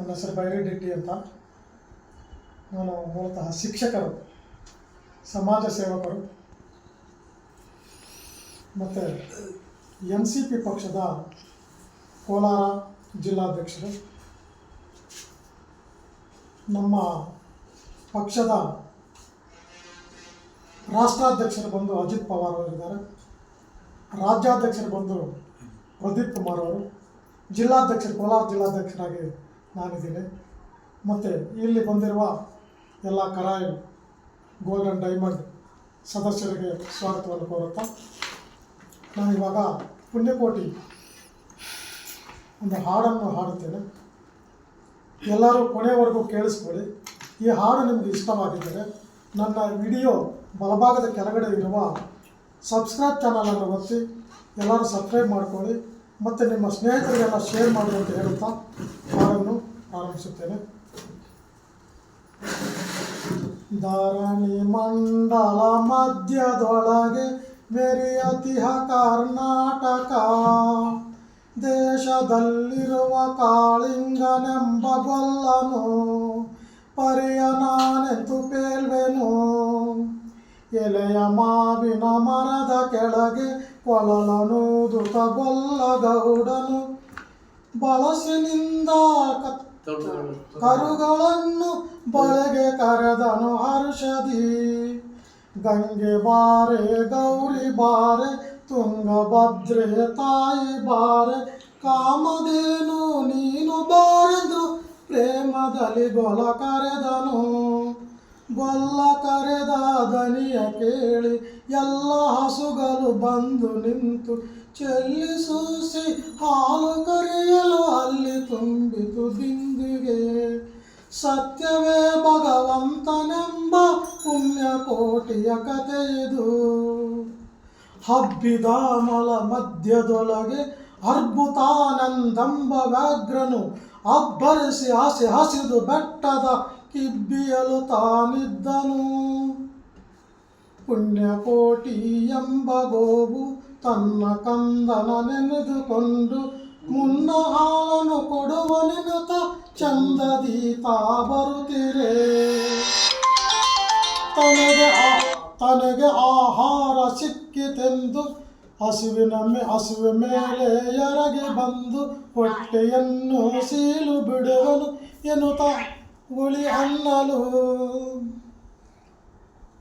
ನನ್ನ ಹೆಸರು ಬೈರೆಡ್ಡಿ ಅಂತ. ನಾನು ಮೂಲತಃ ಶಿಕ್ಷಕರು, ಸಮಾಜ ಸೇವಕರು. ಮತ್ತು ಎನ್ ಸಿ ಪಿ ಪಕ್ಷದ ಕೋಲಾರ ಜಿಲ್ಲಾಧ್ಯಕ್ಷರು. ನಮ್ಮ ಪಕ್ಷದ ರಾಷ್ಟ್ರಾಧ್ಯಕ್ಷರು ಬಂದು ಅಜಿತ್ ಪವಾರ್ ಅವರಿದ್ದಾರೆ ರಾಜ್ಯಾಧ್ಯಕ್ಷರು ಬಂದು ಪ್ರದೀಪ್ ಕುಮಾರ್ ಅವರು. ಜಿಲ್ಲಾಧ್ಯಕ್ಷರು, ಕೋಲಾರ ಜಿಲ್ಲಾಧ್ಯಕ್ಷರಾಗಿ ನಾನಿದ್ದೀನಿ ಮತ್ತು ಇಲ್ಲಿ ಬಂದಿರುವ ಎಲ್ಲ ಕರಾಯ ಗೋಲ್ಡನ್ ಡೈಮಂಡ್ ಸದಸ್ಯರಿಗೆ ಸ್ವಾಗತವನ್ನು ಕೋರುತ್ತಾ, ನಾನು ಇವಾಗ ಪುಣ್ಯಕೋಟಿ ಒಂದು ಹಾಡನ್ನು ಹಾಡುತ್ತೇನೆ. ಎಲ್ಲರೂ ಕೊನೆಯವರೆಗೂ ಕೇಳಿಸ್ಕೊಳ್ಳಿ. ಈ ಹಾಡು ನಿಮಗೆ ಇಷ್ಟವಾಗಿದ್ದರೆ ನನ್ನ ವಿಡಿಯೋ ಬಲಭಾಗದ ಕೆಳಗಡೆ ಇರುವ ಸಬ್ಸ್ಕ್ರೈಬ್ ಚಾನಲನ್ನು ಒತ್ತಿ ಎಲ್ಲರೂ ಸಬ್ಸ್ಕ್ರೈಬ್ ಮಾಡ್ಕೊಳ್ಳಿ. ಮತ್ತು ನಿಮ್ಮ ಸ್ನೇಹಿತರಿಗೆಲ್ಲ ಶೇರ್ ಮಾಡಿ ಅಂತ ಹೇಳುತ್ತಾ ಹಾಡನ್ನು ಆರಂಭಿಸುತ್ತೇನೆ. ಧರಣಿ ಮಂಡಲ ಮಧ್ಯದೊಳಗೆ ಮೆರೆಯತಿಹ ಕರ್ನಾಟಕ ದೇಶದಲ್ಲಿರುವ ಕಾಳಿಂಗನೆಂಬ ಗೊಲ್ಲನು, ಪರಿಯ ನಾನೆಂತು ಪೇಲ್ವೆನು. ಎಲೆಯ ಮಾವಿನ ಮರದ ಕೆಳಗೆ ಕೊಳಲನೂದುತ ಗೊಲ್ಲ ಗೌಡನು ಬಳಸಿನಿಂದ ಕರುಗಳನ್ನು ಬಳೆಗೆ ಕರೆದನು ಹರ್ಷದಿ. ಗಂಗೆ ಬಾರೆ, ಗೌರಿ ಬಾರೆ, ತುಂಗಭದ್ರೆ ತಾಯಿ ಬಾರೆ ಕಾಮದೇನು ನೀನು ಬಾರೆದು ಪ್ರೇಮದಲ್ಲಿ ಗೊಲ ಕರೆದನು. ಗೊಲ್ಲ ದನಿಯ ಕೇಳಿ ಎಲ್ಲ ಹಸುಗಳು ಬಂದು ನಿಂತು ಚೆಲ್ಲಿಸೂಸಿ ಹಾಲು ಕರೆಯಲು ಅಲ್ಲಿ ತುಂಬಿತು ದಿಂದಿಗೆ ಸತ್ಯವೇ ಭಗವಂತನೆಂಬ ಪುಣ್ಯಕೋಟಿಯ ಕಥೆ ಇದು. ಹಬ್ಬಿದ ಮಲ ಮಧ್ಯದೊಳಗೆ ಅರ್ಭುತಾನಂದಂಬ ವ್ಯಾಘ್ರನು ಅಬ್ಬರಿಸಿ ಹಸಿ ಹಸಿದು ಬೆಟ್ಟದ ಕಿಬ್ಬಿಯಲು ತಾನಿದ್ದನು. ಪುಣ್ಯಕೋಟಿ ಎಂಬ ಗೋವು ತನ್ನ ಕಂದನ ನೆನೆದುಕೊಂಡು ಮುನ್ನ ಹಾಲನು ಕೊಡುವ ನೆನುತ ಚಂದದಿ ತಾ ಬರುತ್ತಿರೆ. ತನಗೆ ತನಗೆ ಆಹಾರ ಸಿಕ್ಕಿತೆಂದು ಹಸುವಿನ ಮೇ, ಹಸುವೆ ಮೇಲೆ ಎರಗೆ ಬಂದು ಹೊಟ್ಟೆಯನ್ನು ಸೀಲು ಬಿಡುವನು ಎನ್ನುತ್ತ ಗುಳಿ ಅನ್ನಲು.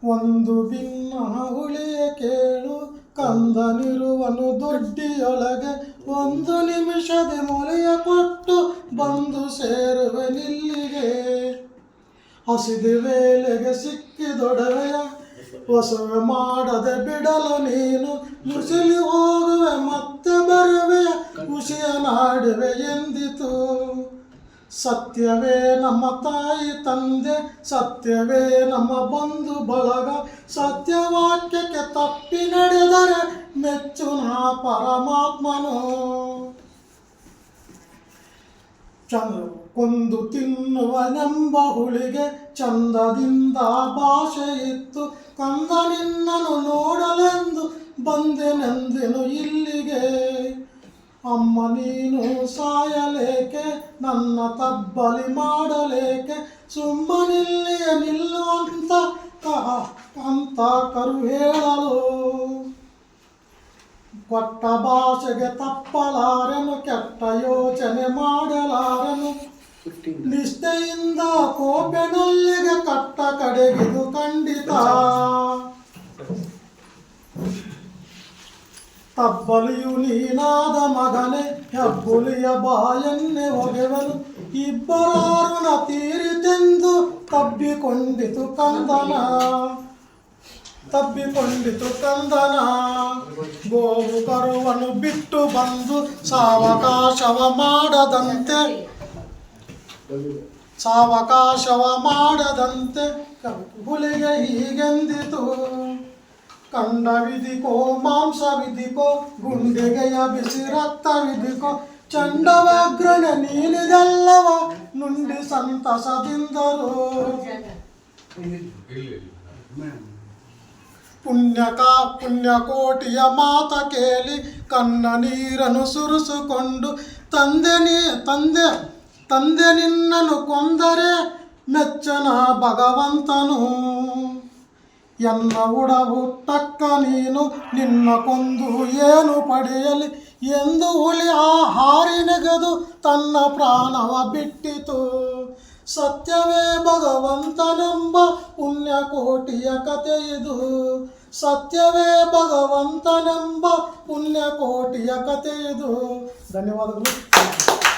ಒಂದು ಭಿನ್ನ ಹುಳಿಯ ಕೇಳು, ಕಂದನಿರುವನು ದೊಡ್ಡಿಯೊಳಗೆ. ಒಂದು ನಿಮಿಷದ ಮೊಲೆಯ ಕೊಟ್ಟು ಬಂದು ಸೇರುವೆ ನಿಲ್ಲಿಗೆ. ಹಸಿದ ವೇಳೆಗೆ ಸಿಕ್ಕಿದೊಡವೆಯ ಹೊಸವೆ ಮಾಡದೆ ಬಿಡಲು ನೀನು ಮುಸಿಲಿ ಹೋಗುವೆ, ಮತ್ತೆ ಬರುವೆ ಖುಷಿಯ ನಾಡುವೆ ಎಂದಿತು. ಸತ್ಯವೇ ನಮ್ಮ ತಾಯಿ ತಂದೆ, ಸತ್ಯವೇ ನಮ್ಮ ಬಂಧು ಬಳಗ. ಸತ್ಯವಾಕ್ಯಕ್ಕೆ ತಪ್ಪಿ ನಡೆದರೆ ಮೆಚ್ಚು ನಾ ಪರಮಾತ್ಮನು. ಚಂದ್ರ ಕೊಂದು ತಿನ್ನುವನೆಂಬ ಹುಳಿಗೆ ಚಂದದಿಂದ ಭಾಷೆ ಇತ್ತು. ಕಂದ ನಿನ್ನನು ನೋಡಲೆಂದು ಬಂದೆನೆಂದೆನು ಇಲ್ಲಿಗೆ. ಅಮ್ಮ ನೀನು ಸಾಯಲೇಕೆ? ನನ್ನ ತಬ್ಬಲಿ ಮಾಡಲೇಕೆ? ಸುಮ್ಮನಿಲ್ಲಿಯ ನಿಲ್ಲುವಂತ ಅಂತ ಕರು ಹೇಳಲು. ಕೊಟ್ಟ ಭಾಷೆಗೆ ತಪ್ಪಲಾರೆನು, ಕೆಟ್ಟ ಯೋಚನೆ ಮಾಡಲಾರನು. ನಿಷ್ಠೆಯಿಂದ ಕೋಪೆನಲ್ಲಿಗೆ ಕಟ್ಟ ಕಡೆಗಿದು ಖಂಡಿತ ತಬ್ಬಲಿಯು ನೀನಾದ ಮಗನೆ, ಹೆಬ್ಬುಲಿಯ ಬಾಯನ್ನೆ ಒಗೆವನು. ಇಬ್ಬರಾರುಣ ತೀರಿತೆಂದು ತಬ್ಬಿಕೊಂಡಿತು ಕಂದನ. ತಬ್ಬಿಕೊಂಡಿತು ಕಂದನ. ಗೋವು ಕರುವನು ಬಿಟ್ಟು ಬಂದು ಸಾವಕಾಶವ ಮಾಡದಂತೆ. ಸಾವಕಾಶವ ಮಾಡದಂತೆ. ಹುಲಿಗೆ ಹೀಗೆಂದಿತು. ಕಂಡ ವಿಧಿಕೋ ಮಾಂಸ ವಿಧಿಕೋ ಗುಂಡಿಗೆಯ ಬಿಸಿ ರಕ್ತ ವಿಧಿಕೋ, ಚಂಡವ್ಯಾಘ್ರನ ನೀನಿದೆಲ್ಲವ ನುಂಡಿ ಸಂತಸದಿಂದರು. ಪುಣ್ಯಕ ಪುಣ್ಯಕೋಟಿಯ ಮಾತ ಕೇಳಿ ಕನ್ನ ನೀರನ್ನು ಸುರಿಸಿಕೊಂಡು, ತಂದೆ ನೀ, ತಂದೆ ತಂದೆ ನಿನ್ನನ್ನು ಕೊಂದರೆ ಮೆಚ್ಚನ ಭಗವಂತನು. ಎನ್ನ ಉಡವು ತಕ್ಕ ನೀನು ನಿನ್ನ ಕೊಂದು ಏನು ಪಡೆಯಲಿ ಎಂದು ಹುಲಿ ಆ ಹಾರಿ ನೆಗೆದು ತನ್ನ ಪ್ರಾಣವ ಬಿಟ್ಟಿತು. ಸತ್ಯವೇ ಭಗವಂತನೆಂಬ ಪುಣ್ಯಕೋಟಿಯ ಕಥೆ ಇದು. ಸತ್ಯವೇ ಭಗವಂತನೆಂಬ ಪುಣ್ಯಕೋಟಿಯ ಕಥೆ ಇದು. ಧನ್ಯವಾದಗಳು.